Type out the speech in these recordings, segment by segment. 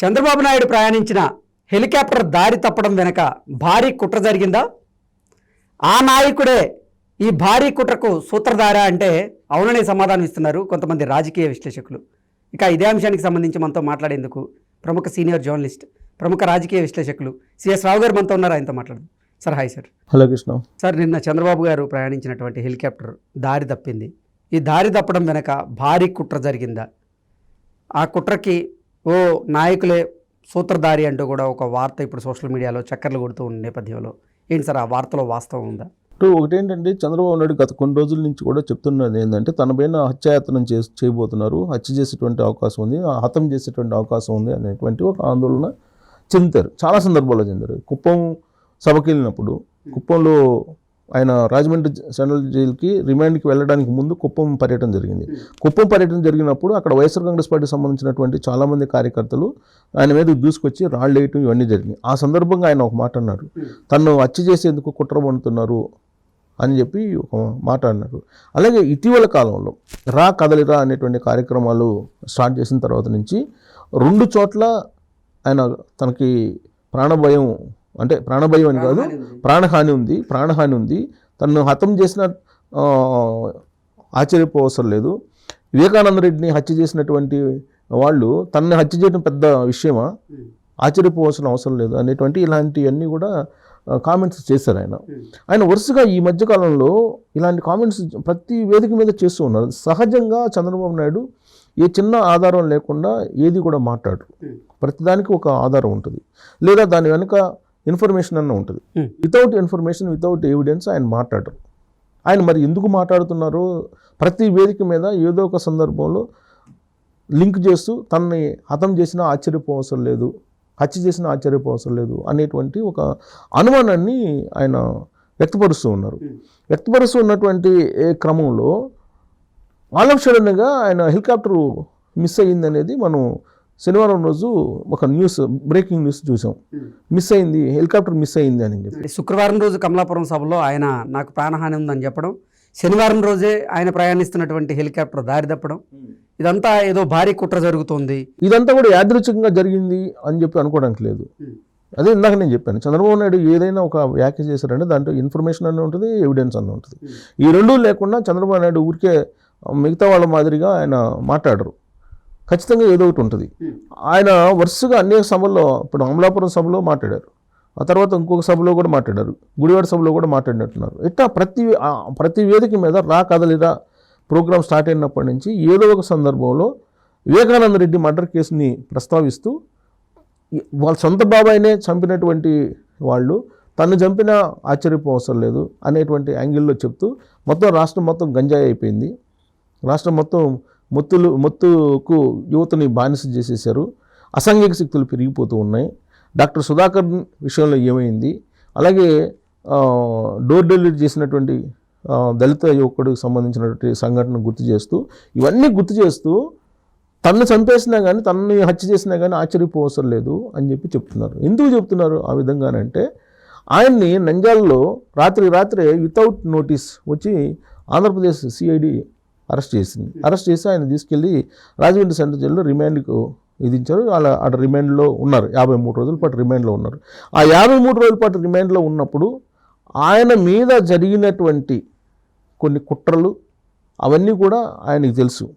చంద్రబాబు నాయుడు ప్రయాణించిన హెలికాప్టర్ దారి తప్పడం వెనక భారీ కుట్ర జరిగిందా? ఆ నాయకుడే ఈ భారీ కుట్రకు సూత్రధార అంటే అవుననే సమాధానం ఇస్తున్నారు కొంతమంది రాజకీయ విశ్లేషకులు. ఇక ఇదే అంశానికి సంబంధించి మనతో మాట్లాడేందుకు ప్రముఖ సీనియర్ జర్నలిస్ట్ ప్రముఖ రాజకీయ విశ్లేషకులు సిఎస్ రావు గారు మనతో ఉన్నారు. ఆయనతో మాట్లాడదు. Sir hi sir. Hello Krishna. Sir నిన్న చంద్రబాబు గారు ప్రయాణించినటువంటి హెలికాప్టర్ దారి తప్పింది. ఈ దారి తప్పడం వెనక భారీ కుట్ర జరిగిందా? ఆ కుట్రకి ఓ నాయకులే సూత్రధారి అంటూ కూడా ఒక వార్త ఇప్పుడు సోషల్ మీడియాలో చక్కర్లు కొడుతూ ఉన్న నేపథ్యంలో. ఏంటి సార్ ఆ వార్తలో వాస్తవం ఉందా? ఇప్పుడు ఒకటేంటంటే చంద్రబాబు నాయుడు గత కొన్ని రోజుల నుంచి కూడా చెప్తున్నది ఏంటంటే తన పైన హత్యాయత్నం చే చేయబోతున్నారు. హత్య చేసేటువంటి అవకాశం ఉంది. ఆ హతం చేసేటువంటి అవకాశం ఉంది అనేటువంటి ఒక ఆందోళన చెందుతారు. చాలా సందర్భాల్లో చెందారు కుప్పం సభకి వెళ్ళినప్పుడు కుప్పంలో ఆయన రాజమండ్రి సెంట్రల్ జైలుకి రిమాండ్కి వెళ్ళడానికి ముందు కుప్పం పర్యటన జరిగింది. కుప్పం పర్యటన జరిగినప్పుడు అక్కడ వైఎస్ఆర్ కాంగ్రెస్ పార్టీకి సంబంధించినటువంటి చాలామంది కార్యకర్తలు ఆయన మీద దూసుకొచ్చి రాళ్ళు వేయటం ఇవన్నీ జరిగినాయి. ఆ సందర్భంగా ఆయన ఒక మాట అన్నారు. తను హత్య చేసేందుకు కుట్ర పండుతున్నారు అని చెప్పి ఒక మాట అన్నారు. అలాగే ఇటీవల కాలంలో రా కదలిరా అనేటువంటి కార్యక్రమాలు స్టార్ట్ చేసిన తర్వాత నుంచి రెండు చోట్ల ఆయన తనకి ప్రాణభయం అంటే ప్రాణభయం అని కాదు. ప్రాణహాని ఉంది. ప్రాణహాని ఉంది తను హతం చేసిన ఆశ్చర్యపోవసరం లేదు. వివేకానంద రెడ్డిని హత్య చేసినటువంటి వాళ్ళు తనని హత్య చేయడం పెద్ద విషయమా? ఆశ్చర్యపోవాల్సిన అవసరం లేదు అనేటువంటి ఇలాంటివన్నీ కూడా కామెంట్స్ చేశారు ఆయన. ఆయన వరుసగా ఈ మధ్యకాలంలో ఇలాంటి కామెంట్స్ ప్రతి వేదిక మీద చేస్తూ ఉన్నారు. సహజంగా చంద్రబాబు నాయుడు ఏ చిన్న ఆధారం లేకుండా ఏది కూడా మాట్లాడరు. ప్రతిదానికి ఒక ఆధారం ఉంటుంది. లేదా దాని వెనుక ఇన్ఫర్మేషన్ అన్న ఉంటుంది. వితౌట్ ఇన్ఫర్మేషన్ వితౌట్ ఎవిడెన్స్ ఆయన మాట్లాడరు. ఆయన మరి ఎందుకు మాట్లాడుతున్నారో ప్రతి వేదిక మీద ఏదో ఒక సందర్భంలో లింక్ చేస్తూ తనని హతం చేసినా ఆశ్చర్యపోవసరం లేదు హత్య చేసినా ఆశ్చర్యపోవసరం లేదు అనేటువంటి ఒక అనుమానాన్ని ఆయన వ్యక్తపరుస్తూ ఉన్నారు. వ్యక్తపరుస్తూ ఉన్నటువంటి ఏ క్రమంలో ఆల్ ఆఫ్ సడన్గా ఆయన హెలికాప్టర్ మిస్ అయ్యింది అనేది మనం శనివారం రోజు ఒక న్యూస్ బ్రేకింగ్ న్యూస్ చూసాం. మిస్ అయింది హెలికాప్టర్ మిస్ అయింది అని చెప్పి. శుక్రవారం రోజు కమలాపురం సభలో ఆయన నాకు ప్రాణహాని ఉందని చెప్పడం శనివారం రోజే ఆయన ప్రయాణిస్తున్నటువంటి హెలికాప్టర్ దారి తప్పడం ఇదంతా ఏదో భారీ కుట్ర జరుగుతోంది. ఇదంతా కూడా యాదృచ్ఛికంగా జరిగింది అని చెప్పి అనుకోవడానికి లేదు. అదే ఇందాక నేను చెప్పాను చంద్రబాబు నాయుడు ఏదైనా ఒక వ్యాఖ్య చేశారంటే దాంట్లో ఇన్ఫర్మేషన్ అన్న ఉంటుంది ఎవిడెన్స్ అన్న ఉంటుంది. ఈ రెండూ లేకుండా చంద్రబాబు నాయుడు ఊరికే మిగతా వాళ్ళ మాదిరిగా ఆయన మాట్లాడరు. ఖచ్చితంగా ఏదో ఒకటి ఉంటుంది. ఆయన వరుసగా అనేక సభల్లో ఇప్పుడు అమలాపురం సభలో మాట్లాడారు. ఆ తర్వాత ఇంకొక సభలో కూడా మాట్లాడారు. గుడివాడ సభలో కూడా మాట్లాడినట్టున్నారు. ఇట్లా ప్రతి ప్రతి వేదిక మీద రా కదలిరా ప్రోగ్రామ్ స్టార్ట్ అయినప్పటి నుంచి ఏదో ఒక సందర్భంలో వివేకానంద రెడ్డి మర్డర్ కేసుని ప్రస్తావిస్తూ వాళ్ళ సొంత బాబాయినే చంపినటువంటి వాళ్ళు తను చంపినా ఆశ్చర్యపోవసరం లేదు అనేటువంటి యాంగిల్లో చెప్తూ మొత్తం రాష్ట్రం మొత్తం గంజాయి అయిపోయింది. రాష్ట్రం మొత్తం మొత్తులు మొత్తుకు యువతని బానిస చేసేసారు అసాంఘిక శక్తులు పెరిగిపోతూ ఉన్నాయి. డాక్టర్ సుధాకర్ విషయంలో ఏమైంది? అలాగే డోర్ డెలివరీ చేసినటువంటి దళిత యువకుడికి సంబంధించినటువంటి సంఘటన గుర్తు చేస్తూ ఇవన్నీ గుర్తు చేస్తూ తనను చంపేసినా కానీ తనని హత్య చేసినా కానీ ఆశ్చర్యపోవసరం లేదు అని చెప్పి చెప్తున్నారు. ఎందుకు చెప్తున్నారు ఆ విధంగానంటే ఆయన్ని నంజాల్లో రాత్రి రాత్రే వితౌట్ నోటీస్ వచ్చి ఆంధ్రప్రదేశ్ సిఐడి అరెస్ట్ చేసింది. అరెస్ట్ చేసి ఆయన తీసుకెళ్ళి రాజమండ్రి సెంట్రల్ జైల్లో రిమాండ్కు విధించారు. అలా అక్కడ రిమాండ్లో ఉన్నారు. యాభై మూడు రోజుల పాటు రిమాండ్లో ఉన్నారు. ఆ యాభై మూడు రోజుల పాటు రిమాండ్లో ఉన్నప్పుడు ఆయన మీద జరిగినటువంటి కొన్ని కుట్రలు అవన్నీ కూడా ఆయనకి తెలుసు.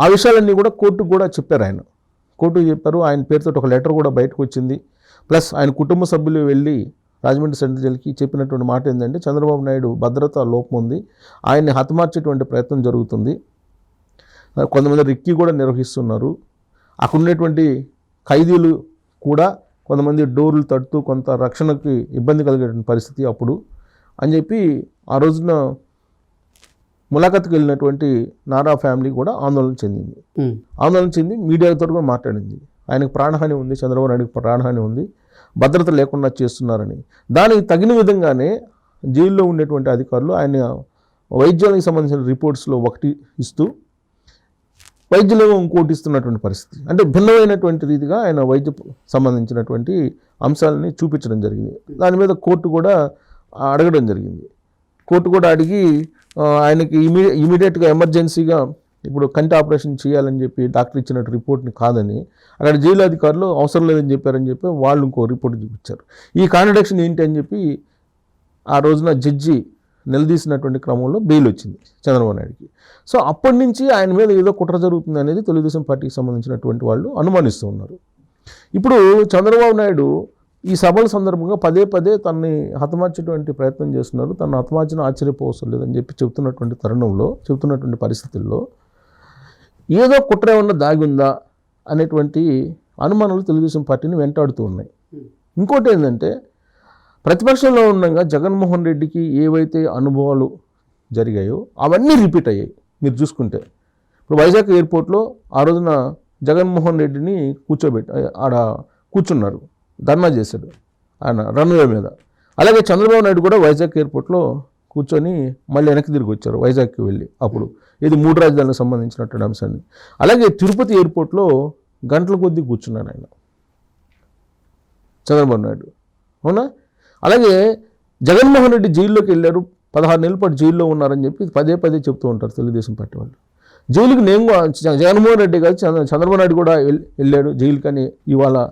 ఆ విషయాలన్నీ కూడా కోర్టుకు కూడా చెప్పారు ఆయన. కోర్టుకు చెప్పారు. ఆయన పేరుతో ఒక లెటర్ కూడా బయటకు వచ్చింది. ప్లస్ ఆయన కుటుంబ సభ్యులు వెళ్ళి రాజమండ్రి సెంట్రల్ జైలుకి చెప్పినటువంటి మాట ఏంటంటే చంద్రబాబు నాయుడు భద్రత లోపం ఉంది. ఆయన్ని హతమార్చేటువంటి ప్రయత్నం జరుగుతుంది. కొంతమంది రిక్కీ కూడా నిర్వహిస్తున్నారు. అక్కడ ఉన్నటువంటి ఖైదీలు కూడా కొంతమంది డోర్లు తడుతూ కొంత రక్షణకి ఇబ్బంది కలిగేటువంటి పరిస్థితి అప్పుడు. అని చెప్పి ఆ రోజున ములాఖత్కి వెళ్ళినటువంటి నారా ఫ్యామిలీ కూడా ఆందోళన చెందింది. ఆందోళన చెంది మీడియాతో కూడా మాట్లాడింది. ఆయనకు ప్రాణహాని ఉంది చంద్రబాబు నాయుడుకి ప్రాణహాని ఉంది. భద్రత లేకుండా చేస్తున్నారని. దానికి తగిన విధంగానే జైల్లో ఉండేటువంటి అధికారులు ఆయన వైద్యానికి సంబంధించిన రిపోర్ట్స్లో ఒకటి ఇస్తూ వైద్యులేమో ఇంకోటి ఇస్తున్నటువంటి పరిస్థితి. అంటే భిన్నమైనటువంటి రీతిగా ఆయన వైద్య సంబంధించినటువంటి అంశాలని చూపించడం జరిగింది. దాని మీద కోర్టు కూడా అడగడం జరిగింది. కోర్టు కూడా అడిగి ఆయనకి ఇమీ ఇమీడియట్గా ఎమర్జెన్సీగా ఇప్పుడు కంటి ఆపరేషన్ చేయాలని చెప్పి డాక్టర్ ఇచ్చినట్టు రిపోర్ట్ని కాదని అక్కడ జైలు అధికారులు అవసరం లేదని చెప్పారని చెప్పి వాళ్ళు ఇంకో రిపోర్ట్ చూపించారు. ఈ కాంట్రడిక్షన్ ఏంటి అని చెప్పి ఆ రోజున జడ్జి నిలదీసినటువంటి క్రమంలో బెయిల్ వచ్చింది చంద్రబాబు నాయుడుకి. సో అప్పటి నుంచి ఆయన మీద ఏదో కుట్ర జరుగుతుంది అనేది తెలుగుదేశం పార్టీకి సంబంధించినటువంటి వాళ్ళు అనుమానిస్తూ ఉన్నారు. ఇప్పుడు చంద్రబాబు నాయుడు ఈ సభల సందర్భంగా పదే పదే తనని హతమార్చేటువంటి ప్రయత్నం చేస్తున్నారు. తను హతమార్చిన ఆశ్చర్యపోవసం లేదని చెప్పి చెబుతున్నటువంటి తరుణంలో చెబుతున్నటువంటి పరిస్థితుల్లో ఏదో కుట్ర ఏమన్నా దాగి ఉందా అనేటువంటి అనుమానాలు తెలుగుదేశం పార్టీని వెంటాడుతూ ఉన్నాయి. ఇంకోటి ఏంటంటే ప్రతిపక్షంలో ఉండగా జగన్మోహన్ రెడ్డికి ఏవైతే అనుభవాలు జరిగాయో అవన్నీ రిపీట్ అయ్యాయి. మీరు చూసుకుంటే ఇప్పుడు వైజాగ్ ఎయిర్పోర్ట్లో ఆ రోజున జగన్మోహన్ రెడ్డిని కూర్చోబెట్టి ఆడ కూర్చున్నారు. ధర్నా చేశాడు. ఆయన రన్వే మీద. అలాగే చంద్రబాబు నాయుడు కూడా వైజాగ్ ఎయిర్పోర్ట్లో కూర్చొని మళ్ళీ వెనక్కి తిరిగి వచ్చారు వైజాగ్కి వెళ్ళి అప్పుడు. ఇది మూడు రాజధానులకు సంబంధించినటువంటి అంశాన్ని. అలాగే తిరుపతి ఎయిర్పోర్ట్లో గంటల కొద్దీ కూర్చున్నాను ఆయన. చంద్రబాబు నాయుడు. అవునా? అలాగే జగన్మోహన్ రెడ్డి జైల్లోకి వెళ్ళారు పదహారు నెలల పాటు జైల్లో ఉన్నారని చెప్పి పదే పదే చెప్తూ ఉంటారు తెలుగుదేశం పార్టీ వాళ్ళు. జైలుకి నేను కూడా- జగన్మోహన్ రెడ్డి కాదు చంద్ర- చంద్రబాబు నాయుడు కూడా వెళ్ళాడు జైలు కానీ ఇవాళ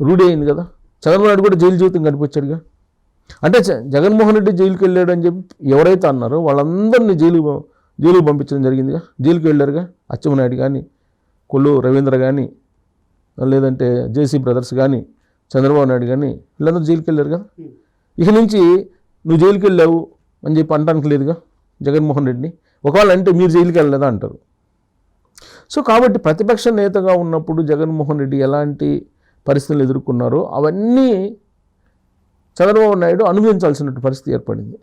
రూఢి అయింది కదా. చంద్రబాబు నాయుడు కూడా జైలు జీవితం కనిపించాడుగా అంటే జగన్మోహన్ రెడ్డి జైలుకి వెళ్ళాడు అని చెప్పి ఎవరైతే అన్నారో వాళ్ళందరినీ జైలు జైలుకి పంపించడం జరిగిందిగా. జైలుకి వెళ్ళారుగా అచ్చెన్నాయుడు కానీ కొల్లు రవీంద్ర కానీ లేదంటే జేసీ బ్రదర్స్ కానీ చంద్రబాబు నాయుడు కానీ వీళ్ళందరూ జైలుకి వెళ్ళారు కదా ఇక నుంచి నువ్వు జైలుకి వెళ్ళావు అని చెప్పి అనడానికి లేదుగా జగన్మోహన్ రెడ్డిని. ఒకవేళ అంటే మీరు జైలుకి వెళ్ళలేదా అంటారు. సో కాబట్టి ప్రతిపక్ష నేతగా ఉన్నప్పుడు జగన్మోహన్ రెడ్డి ఎలాంటి పరిస్థితులు ఎదుర్కొన్నారో అవన్నీ చంద్రబాబు నాయుడు అనుభవించాల్సిన పరిస్థితి ఏర్పడింది.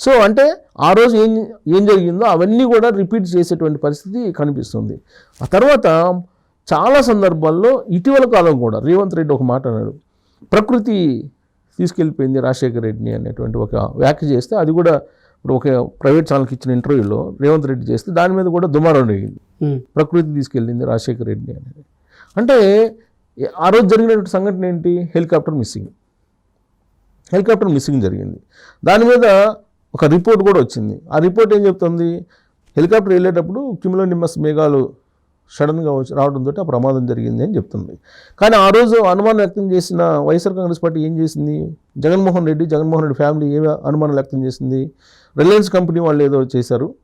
సో అంటే ఆ రోజు ఏం ఏం జరిగిందో అవన్నీ కూడా రిపీట్ చేసేటువంటి పరిస్థితి కనిపిస్తుంది. ఆ తర్వాత చాలా సందర్భాల్లో ఇటీవల కాలం కూడా రేవంత్ రెడ్డి ఒక మాట అన్నాడు. ప్రకృతి తీసుకెళ్ళిపోయింది రాజశేఖర రెడ్డిని అనేటువంటి ఒక వ్యాఖ్య చేస్తే అది కూడా ఇప్పుడు ఒక ప్రైవేట్ ఛానల్కి ఇచ్చిన ఇంటర్వ్యూలో రేవంత్ రెడ్డి చేస్తే దాని మీద కూడా దుమారం జరిగింది ప్రకృతి తీసుకెళ్ళింది రాజశేఖర రెడ్డి అనేది. అంటే ఆ రోజు జరిగినటువంటి సంఘటన ఏంటి? Helicopter missing. హెలికాప్టర్ మిస్సింగ్ జరిగింది. దాని మీద ఒక రిపోర్ట్ కూడా వచ్చింది. ఆ రిపోర్ట్ ఏం చెప్తుంది? హెలికాప్టర్ వెళ్ళేటప్పుడు కిమిలో నిమ్మస్ మేఘాలు సడన్గా వచ్చి రావడంతో ఆ ప్రమాదం జరిగింది అని చెప్తుంది. కానీ ఆ రోజు అనుమానం వ్యక్తం చేసిన వైఎస్ఆర్ కాంగ్రెస్ పార్టీ ఏం చేసింది? జగన్మోహన్ రెడ్డి జగన్మోహన్ రెడ్డి ఫ్యామిలీ ఏ అనుమానం వ్యక్తం చేసింది? రిలయన్స్ కంపెనీ వాళ్ళు ఏదో చేశారు.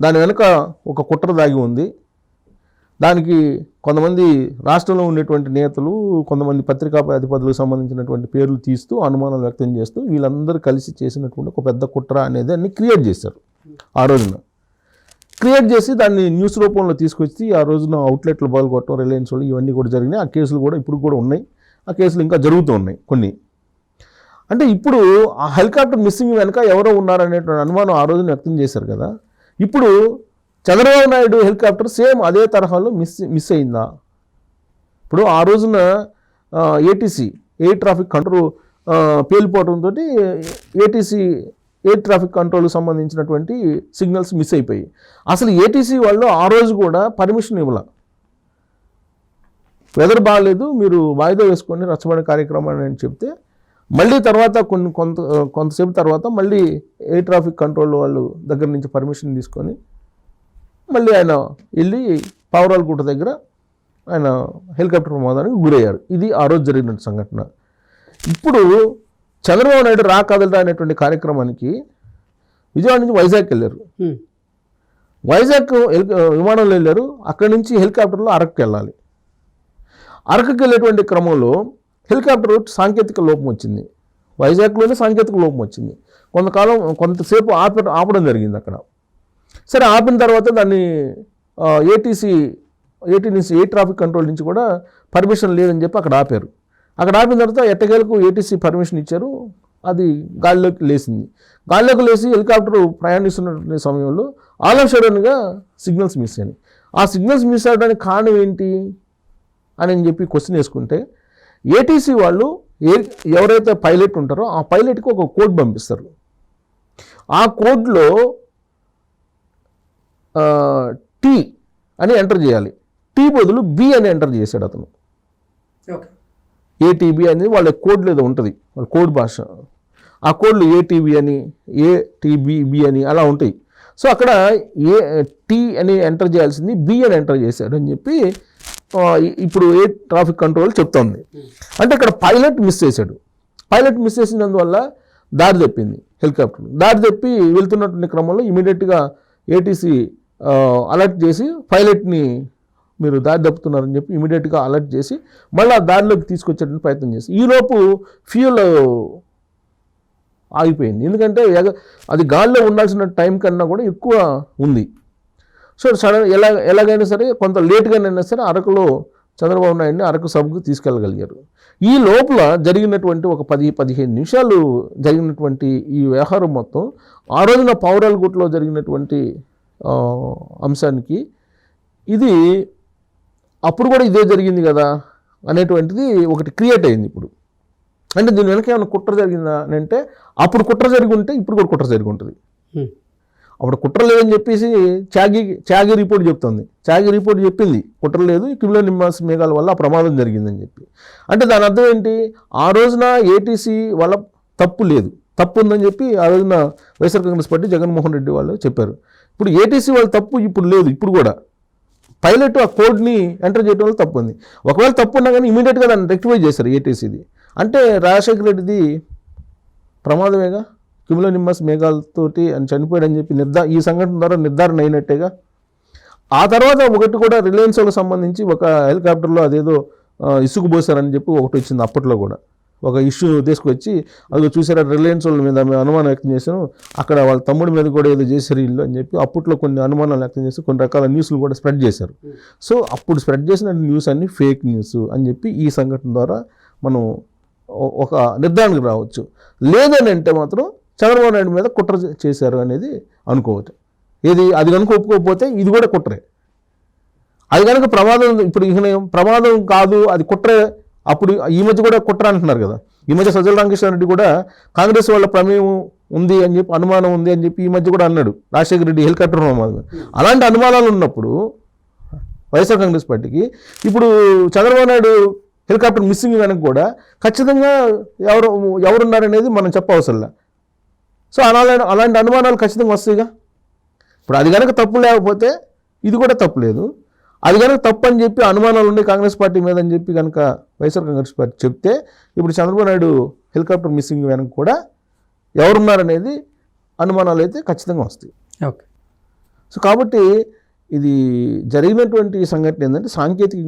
దాని వెనుక ఒక కుట్ర దాగి ఉంది. దానికి కొంతమంది రాష్ట్రంలో ఉండేటువంటి నేతలు కొంతమంది పత్రికా అధిపతులకు సంబంధించినటువంటి పేర్లు తీస్తూ అనుమానం వ్యక్తం చేస్తూ వీళ్ళందరూ కలిసి చేసినటువంటి ఒక పెద్ద కుట్ర అనేది అన్ని క్రియేట్ చేశారు ఆ రోజున. క్రియేట్ చేసి దాన్ని న్యూస్ రూపంలో తీసుకొచ్చి ఆ రోజున అవుట్లెట్లు పాల్గొట్టడం రిలయన్స్ వాళ్ళు ఇవన్నీ కూడా జరిగినాయి. ఆ కేసులు కూడా ఇప్పుడు కూడా ఉన్నాయి. ఆ కేసులు ఇంకా జరుగుతూ ఉన్నాయి కొన్ని. అంటే ఇప్పుడు ఆ హెలికాప్టర్ మిస్సింగ్ వెనక ఎవరో ఉన్నారనేటువంటి అనుమానం ఆ రోజున వ్యక్తం చేశారు కదా. ఇప్పుడు చంద్రబాబు నాయుడు హెలికాప్టర్ సేమ్ అదే తరహాలో మిస్ మిస్ అయిందా? ఇప్పుడు ఆ రోజున ఏటీసీ ఎయిర్ ట్రాఫిక్ కంట్రోల్ పేలిపోవడంతో ఏటీసీ ఎయిర్ ట్రాఫిక్ కంట్రోల్కి సంబంధించినటువంటి సిగ్నల్స్ మిస్ అయిపోయాయి. అసలు ఏటీసీ వాళ్ళు ఆ రోజు కూడా పర్మిషన్ ఇవ్వాల. వెదర్ బాగాలేదు మీరు వాయిదా వేసుకొని రచ్చబడే కార్యక్రమాన్ని అని చెప్తే మళ్ళీ తర్వాత కొన్ని కొంత కొంతసేపు తర్వాత మళ్ళీ ఎయిర్ ట్రాఫిక్ కంట్రోల్ వాళ్ళు దగ్గర నుంచి పర్మిషన్ తీసుకొని మళ్ళీ ఆయన వెళ్ళి పావురాలగుట్ట దగ్గర ఆయన హెలికాప్టర్ ప్రమాదానికి గురయ్యారు. ఇది ఆ రోజు జరిగిన సంఘటన. ఇప్పుడు చంద్రబాబు నాయుడు రా కదలరా అనేటువంటి కార్యక్రమానికి విజయవాడ నుంచి వైజాగ్ వెళ్ళారు. వైజాగ్ విమానంలో వెళ్ళారు. అక్కడి నుంచి హెలికాప్టర్లో అరకుకి వెళ్ళాలి. అరకుకి వెళ్ళేటువంటి క్రమంలో హెలికాప్టర్ సాంకేతిక లోపం వచ్చింది. వైజాగ్లోనే సాంకేతిక లోపం వచ్చింది. కొంతకాలం కొంతసేపు ఆప ఆపడం జరిగింది అక్కడ. సరే ఆపిన తర్వాత దాన్ని ఏటీసీ ఏటీ నుంచి ఏ ట్రాఫిక్ కంట్రోల్ నుంచి కూడా పర్మిషన్ లేదని చెప్పి అక్కడ ఆపారు. అక్కడ ఆపిన తర్వాత ఎట్టకేలకు ఏటీసీ పర్మిషన్ ఇచ్చారు. అది గాలిలోకి లేచింది. గాలిలోకి లేచి హెలికాప్టర్ ప్రయాణిస్తున్న సమయంలో ఆల్ ఆఫ్ సడన్గా సిగ్నల్స్ మిస్ అయినాయి. ఆ సిగ్నల్స్ మిస్ అవడానికి కారణం ఏంటి అని చెప్పి క్వశ్చన్ వేసుకుంటే ఏటీసీ వాళ్ళు ఏ ఎవరైతే పైలట్ ఉంటారో ఆ పైలట్కి ఒక కోడ్ పంపిస్తారు. ఆ కోడ్లో టీ అని ఎంటర్ చేయాలి. టీ బదులు బి అని ఎంటర్ చేశాడు అతను. ఏటీబీ అనేది వాళ్ళ కోడ్ ఏదో ఉంటుంది. వాళ్ళ కోడ్ భాష. ఆ కోడ్లు ఏటీబీ అని ఏటీబీబి అని అలా ఉంటాయి. సో అక్కడ ఏ టీ అని ఎంటర్ చేయాల్సింది బి అని ఎంటర్ చేశాడు అని చెప్పి ఇప్పుడు ఏ ట్రాఫిక్ కంట్రోల్ చెప్తోంది. అంటే ఇక్కడ పైలట్ మిస్ చేశాడు. పైలట్ మిస్ చేసినందువల్ల దారి తప్పింది హెలికాప్టర్ దారి తప్పి వెళ్తున్నటువంటి క్రమంలో ఇమీడియట్గా ఏటీసీ అలర్ట్ చేసి పైలట్ని మీరు దారి తప్పుతున్నారని చెప్పి ఇమీడియట్గా అలర్ట్ చేసి మళ్ళీ ఆ దారిలోకి తీసుకొచ్చేటువంటి ప్రయత్నం చేసి. ఈలోపు ఫ్యూల్ ఆగిపోయింది. ఎందుకంటే ఎగ అది గాల్లో ఉండాల్సిన టైం కన్నా కూడా ఎక్కువ ఉంది. సో సడన్ ఎలా ఎలాగైనా సరే కొంత లేట్గానైనా సరే అరకులో చంద్రబాబు నాయుడిని అరకు సభకు తీసుకెళ్ళగలిగారు. ఈ లోపల జరిగినటువంటి ఒక పది పదిహేను నిమిషాలు జరిగినటువంటి ఈ వ్యవహారం మొత్తం ఆ రోజున పౌరాలగుట్లో జరిగినటువంటి అంశానికి. ఇది అప్పుడు కూడా ఇదే జరిగింది కదా అనేటువంటిది ఒకటి క్రియేట్ అయింది ఇప్పుడు. అంటే దీని వెనక ఏమైనా కుట్ర జరిగిందా అని అంటే అప్పుడు కుట్ర జరిగి ఉంటే ఇప్పుడు కూడా కుట్ర జరిగి ఉంటుంది. అప్పుడు కుట్ర లేదని చెప్పేసి చాగి చాగి రిపోర్ట్ చెప్తుంది. చాగి రిపోర్ట్ చెప్పింది కుట్ర లేదు క్రిమినల్ నిమ్మాస్ మేఘాల వల్ల ఆ ప్రమాదం జరిగిందని చెప్పి. అంటే దాని అర్థం ఏంటి? ఆ రోజున ఏటీసీ వాళ్ళ తప్పు లేదు. తప్పు ఉందని చెప్పి ఆ రోజున వైఎస్ఆర్ కాంగ్రెస్ పార్టీ జగన్మోహన్ రెడ్డి వాళ్ళు చెప్పారు. ఇప్పుడు ఏటీసీ వాళ్ళు తప్పు ఇప్పుడు లేదు ఇప్పుడు కూడా. పైలట్ ఆ కోడ్ని ఎంటర్ చేయడం వల్ల తప్పు ఉంది ఒకవేళ తప్పు ఉన్నా కానీ ఇమీడియట్గా దాన్ని రెక్టిఫై చేశారు ఏటీసీది. అంటే రాజశేఖర రెడ్డిది ప్రమాదమేగా? కిమిలో నిమ్మస్ మేఘాలతోటి అని చనిపోయాడని చెప్పి నిర్ధా ఈ సంఘటన ద్వారా నిర్ధారణ అయినట్టేగా? ఆ తర్వాత ఒకటి కూడా రిలయన్స్ వాళ్ళకి సంబంధించి ఒక హెలికాప్టర్లో అదేదో ఆ, పోసారని చెప్పి ఒకటి వచ్చింది అప్పట్లో కూడా. ఒక ఇష్యూ తీసుకొచ్చి అది చూసారా రిలయన్స్ వాళ్ళ మీద మేము అనుమానం వ్యక్తం చేశాను. అక్కడ వాళ్ళ తమ్ముడి మీద కూడా ఏదో చేశారు ఇల్లు అని చెప్పి అప్పట్లో కొన్ని అనుమానాలు వ్యక్తం చేసి కొన్ని రకాల న్యూస్లు కూడా స్ప్రెడ్ చేశారు. సో అప్పుడు స్ప్రెడ్ చేసిన న్యూస్ అన్ని ఫేక్ న్యూస్ అని చెప్పి ఈ సంఘటన ద్వారా మనం ఒక నిర్ధారణకు రావచ్చు. లేదని అంటే మాత్రం చంద్రబాబు నాయుడు మీద కుట్ర చేశారు అనేది అనుకోవచ్చు ఏది అది కనుక ఒప్పుకోకపోతే ఇది కూడా కుట్రే. అది కనుక ప్రమాదం ఇప్పుడు ఇక ప్రమాదం కాదు అది కుట్రే అప్పుడు ఈ మధ్య కూడా కుట్ర అంటున్నారు కదా. ఈ మధ్య సజ్జల రామకృష్ణ రెడ్డి కూడా కాంగ్రెస్ వాళ్ళ ప్రమేయం ఉంది అని చెప్పి అనుమానం ఉంది అని చెప్పి ఈ మధ్య కూడా అన్నాడు. రాజశేఖర రెడ్డి హెలికాప్టర్ అలాంటి అనుమానాలు ఉన్నప్పుడు వైఎస్ఆర్ కాంగ్రెస్ పార్టీకి ఇప్పుడు చంద్రబాబు నాయుడు హెలికాప్టర్ మిస్సింగ్ కనుక కూడా ఖచ్చితంగా ఎవరు ఎవరున్నారనేది మనం చెప్పవసరంలా సో అలాంటి అలాంటి అనుమానాలు ఖచ్చితంగా వస్తాయిగా. ఇప్పుడు అది కనుక తప్పు లేకపోతే ఇది కూడా తప్పు లేదు. అది కనుక తప్పు అని చెప్పి అనుమానాలు ఉన్నాయి కాంగ్రెస్ పార్టీ మీద అని చెప్పి కనుక వైఎస్ఆర్ కాంగ్రెస్ పార్టీ చెప్తే ఇప్పుడు చంద్రబాబు నాయుడు హెలికాప్టర్ మిస్సింగ్ వెనక కూడా ఎవరున్నారనేది అనుమానాలు అయితే ఖచ్చితంగా వస్తాయి. ఓకే. సో కాబట్టి ఇది జరిగినటువంటి సంఘటన ఏంటంటే సాంకేతికంగా